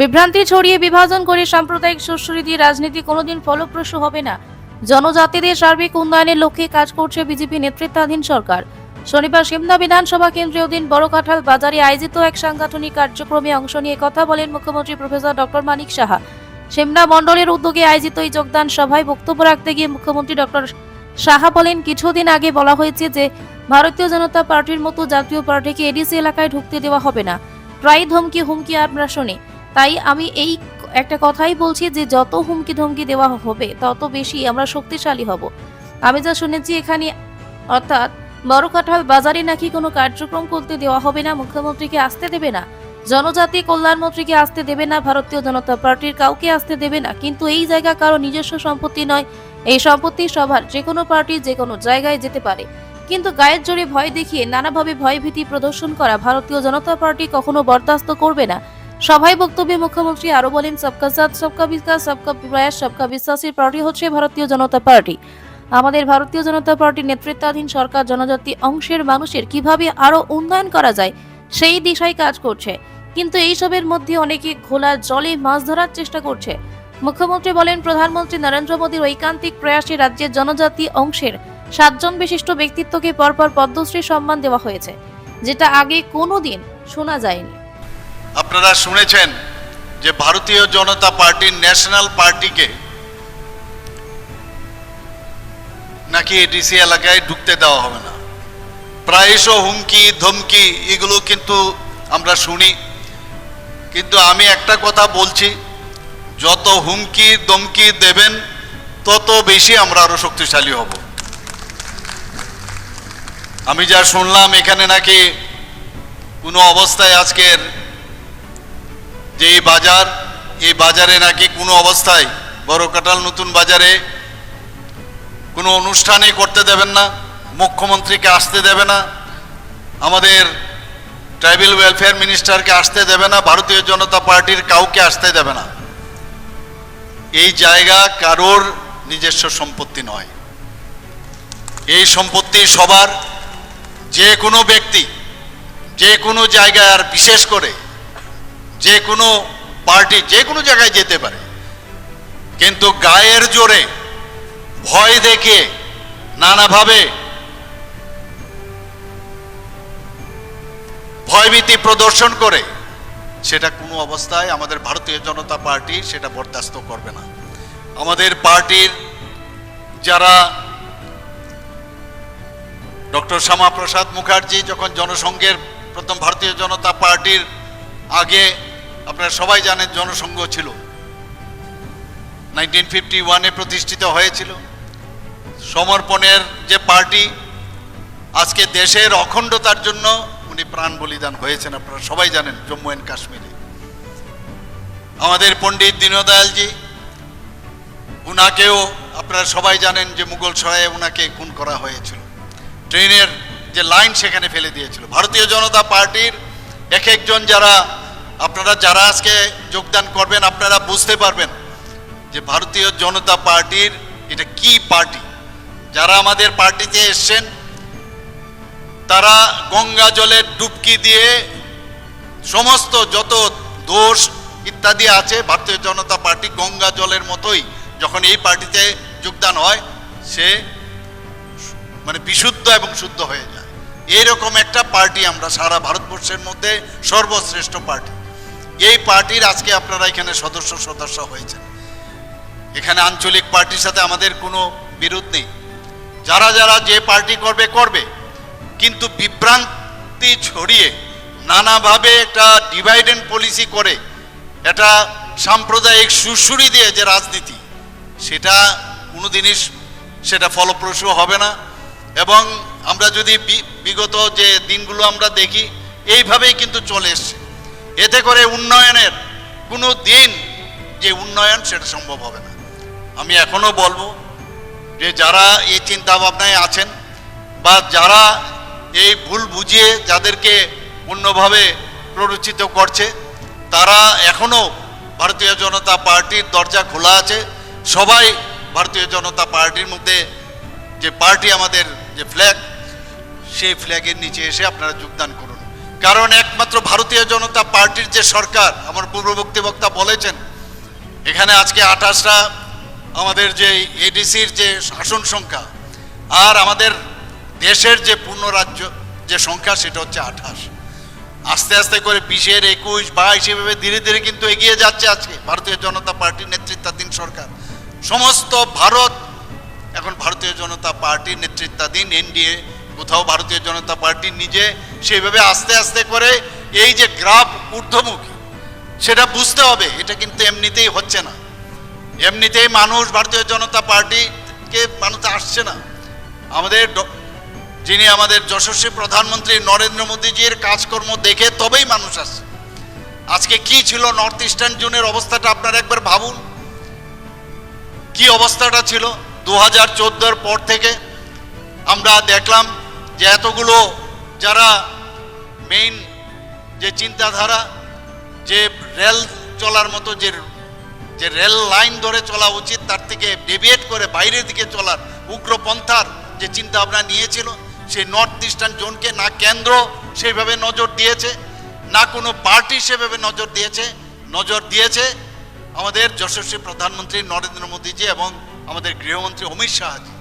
বিভ্রান্তি ছড়িয়ে বিভাজন করে সাম্প্রদায়িক সুশ্রীতি রাজনীতি কোনোদিন ফলপ্রসূ হবে না। জনজাতিদের সার্বিক উন্নয়নের লক্ষ্যে কাজ করছে বিজেপি নেতৃত্বাধীন সরকার। শনিবার সিমনা বিধানসভা কেন্দ্রীয় দিন বড় কাঁঠাল বাজারে আয়োজিত এক সাংগঠনিক কার্যক্রমে অংশ নিয়ে কথা বলেন মুখ্যমন্ত্রী প্রফেসর ডক্টর মানিক সাহা। সিমনা মণ্ডলের উদ্যোগে আয়োজিত এই যোগদান সভায় বক্তব্য রাখতে গিয়ে মুখ্যমন্ত্রী ডক্টর সাহা বলেন, কিছুদিন আগে বলা হয়েছে যে ভারতীয় জনতা পার্টির মতো জাতীয় পার্টিকে এডিসি এলাকায় ঢুকতে দেওয়া হবে না। প্রায় ধমকি হুমকি আমরা শুনি। তাই আমি এই একটা কথাই বলছি যে যত হুমকি ধমকি দেওয়া হবে, তত বেশি আমরা শক্তিশালী হব। আমি যা শুনেছি এখানে, অর্থাৎ বড় কাঁঠাল বাজারে নাকি কোনো কার্যক্রম করতে দেওয়া হবে না, মুখ্যমন্ত্রীকে আসতে দেবে না, জনজাতি কল্যাণমন্ত্রীকে আসতে দেবে না, ভারতীয় জনতা পার্টির কাউকে আসতে দেবে না, কিন্তু এই জায়গা কারও নিজস্ব সম্পত্তি নয়, এই সম্পত্তি সভার যে কোনো পার্টি, যে কোনো জায়গায় যেতে পারে। কিন্তু গায়ের জোরে ভয় দেখিয়ে নানাভাবে ভয়ভীতি প্রদর্শন করা ভারতীয় জনতা পার্টি কখনো বরদাস্ত করবে না। সভায় বক্তব্যে মুখ্যমন্ত্রী আরও বলেন, সবকা সাথ, সবকা বিকাশ, সবকা প্রয়াস, সবকা বিশ্বাসের পার্টি হচ্ছে ভারতীয় জনতা পার্টি আমাদের ভারতীয় জনতা পার্টির নেতৃত্বাধীন সরকার জনজাতি অংশের মানুষের কীভাবে আরও উন্নয়ন করা যায়, সেই দিশায় কাজ করছে। কিন্তু এইসবের মধ্যে অনেকে ঘোলা জলে মাছ ধরার চেষ্টা করছে। মুখ্যমন্ত্রী বলেন, প্রধানমন্ত্রী নরেন্দ্র মোদীর ঐকান্তিক প্রয়াসে রাজ্যের জনজাতি অংশের সাতজন বিশিষ্ট ব্যক্তিত্বকে পরপর পদ্মশ্রী সম্মান দেওয়া হয়েছে, যেটা আগে কোনোদিন শোনা যায়নি। আপনারা শুনেছেন যে ভারতীয় জনতা পার্টির ন্যাশনাল পার্টিকে নাকি এডিসি এলাকায় ঢুকতে দেওয়া হবে না। প্রায়শ হুমকি, ধমকি এগুলো কিন্তু আমরা শুনি। কিন্তু আমি একটা কথা বলছি, যত হুমকি দমকি দেবেন, তত বেশি আমরা আরও শক্তিশালী হব। আমি যা শুনলাম, এখানে নাকি কোনো অবস্থায় আজকের যে এই বাজার, এই বাজারে নাকি কোনো অবস্থায় বড় কাটাল নতুন বাজারে কোনো অনুষ্ঠানই করতে দেবেন না, মুখ্যমন্ত্রীকে আসতে দেবে না, আমাদের ট্রাইবেল ওয়েলফেয়ার মিনিস্টারকে আসতে দেবে না, ভারতীয় জনতা পার্টির কাউকে আসতে দেবে না। এই জায়গা কারোর নিজস্ব সম্পত্তি নয়। এই সম্পত্তি সবার, যে কোনো ব্যক্তি, যে কোনো জায়গায় আর বিশেষ করে যে কোনো পার্টি, যে কোনো জায়গায় যেতে পারে। কিন্তু গায়ের জোরে, ভয় দেখে, নানাভাবে ভয়ভীতি প্রদর্শন করে, সেটা কোনো অবস্থায় আমাদের ভারতীয় জনতা পার্টি সেটা বরদাস্ত করবে না। আমাদের পার্টির যারা ডক্টর শ্যামাপ্রসাদ মুখার্জি যখন জনসংঘের প্রথম ভারতীয় জনতা পার্টির আগে আপনারা সবাই জানেন জনসংঘ ছিল। নাইনটিন ফিফটি ওয়ানে প্রতিষ্ঠিত হয়েছিল। সমর্পণের যে পার্টি, আজকে দেশের অখণ্ডতার জন্য উনি প্রাণ বলিদান হয়েছেন, আপনারা সবাই জানেন জম্মু অ্যান্ড কাশ্মীরে। আমাদের পণ্ডিত দীনদয়ালজি উনাকেও আপনারা সবাই জানেন যে মুঘল সরায়ে উনাকে খুন করা হয়েছিল। ট্রেনের যে লাইন সেখানে ফেলে দিয়েছিল। ভারতীয় জনতা পার্টির এক একজন যারা আপনারা যারা আজকে যোগদান করবেন, আপনারা বুঝতে পারবেন যে ভারতীয় জনতা পার্টির এটা কি পার্টি। যারা আমাদের পার্টিতে এসছেন, তারা গঙ্গা জলের ডুবকি দিয়ে সমস্ত যত দোষ ইত্যাদি আছে, ভারতীয় জনতা পার্টি গঙ্গা জলের মতোই যখন এই পার্টিতে যোগদান হয়, সে মানে বিশুদ্ধ এবং শুদ্ধ হয়ে যায়। এইরকম একটা পার্টি আমরা সারা ভারতবর্ষের মধ্যে সর্বশ্রেষ্ঠ পার্টি। এই পার্টির আজকে আপনারা এখানে সদস্য সদস্য হয়েছেন। এখানে আঞ্চলিক পার্টির সাথে আমাদের কোনো বিরোধ নেই। যারা যারা যে পার্টি করবে করবে। কিন্তু বিভ্রান্তি ছড়িয়ে নানাভাবে একটা ডিভাইড অ্যান্ড পলিসি করে এটা সাম্প্রদায়িক সুরসুরি দিয়ে যে রাজনীতি, সেটা কোনো জিনিস সেটা ফলপ্রসূ হবে না। এবং আমরা যদি বিগত যে দিনগুলো আমরা দেখি, এইভাবেই কিন্তু চলে এসছে। এতে করে উন্নয়নের কোনো দিন যে উন্নয়ন সেটা সম্ভব হবে না। আমি এখনও বলব যে যারা এই চিন্তা ভাবনায় আছেন বা যারা এই ভুল বুঝিয়ে যাদেরকে অন্যভাবে প্ররোচিত করছে, তারা এখনও ভারতীয় জনতা পার্টির দরজা খোলা আছে। সবাই ভারতীয় জনতা পার্টির মধ্যে যে পার্টি আমাদের যে ফ্ল্যাগ সেই ফ্ল্যাগের নিচে এসে আপনারা যোগদান করুন। কারণ একমাত্র ভারতীয় জনতা পার্টির যে সরকার, আমার পূর্ববর্তী বক্তা বলেছেন, এখানে আজকে আঠাশটা আমাদের যে এডিসির যে শাসন সংখ্যা আর আমাদের দেশের যে পূর্ণ রাজ্য যে সংখ্যা, সেটা হচ্ছে আঠাশ। আস্তে আস্তে করে বিশের একুশ, বাইশ, এভাবে ধীরে ধীরে কিন্তু এগিয়ে যাচ্ছে আজকে ভারতীয় জনতা পার্টির নেতৃত্বাধীন সরকার। সমস্ত ভারত, এখন ভারতীয় জনতা পার্টির নেতৃত্বাধীন এনডিএ কোথাও ভারতীয় জনতা পার্টি নিজে সেইভাবে আস্তে আস্তে করে এই যে গ্রাফ ঊর্ধ্বমুখী, সেটা বুঝতে হবে, এটা কিন্তু এমনিতেই হচ্ছে না। এমনিতেই মানুষ ভারতীয় জনতা পার্টিকে মানুষ আসছে না। আমাদের যিনি আমাদের যশস্বী প্রধানমন্ত্রী নরেন্দ্র মোদীজির কাজকর্ম দেখে তবেই মানুষ আসছে। আজকে কি ছিল নর্থ ইস্টার্ন জোনের অবস্থাটা আপনারা একবার ভাবুন। কি অবস্থাটা ছিল? দু হাজার পর থেকে আমরা দেখলাম যে এতগুলো যারা মেইন যে চিন্তাধারা, যে রেল চলার মতো যে যে রেল লাইন ধরে চলা উচিত, তার থেকে ডেভিয়েট করে বাইরের দিকে চলার উগ্রপন্থার যে চিন্তা ভাবনা নিয়েছিল সেই নর্থ ইস্টার্ন জোনকে না কেন্দ্র সেইভাবে নজর দিয়েছে, না কোনো পার্টি সেভাবে নজর দিয়েছে নজর দিয়েছে আমাদের যশস্বী প্রধানমন্ত্রী নরেন্দ্র মোদীজি এবং আমাদের গৃহমন্ত্রী অমিত শাহজি।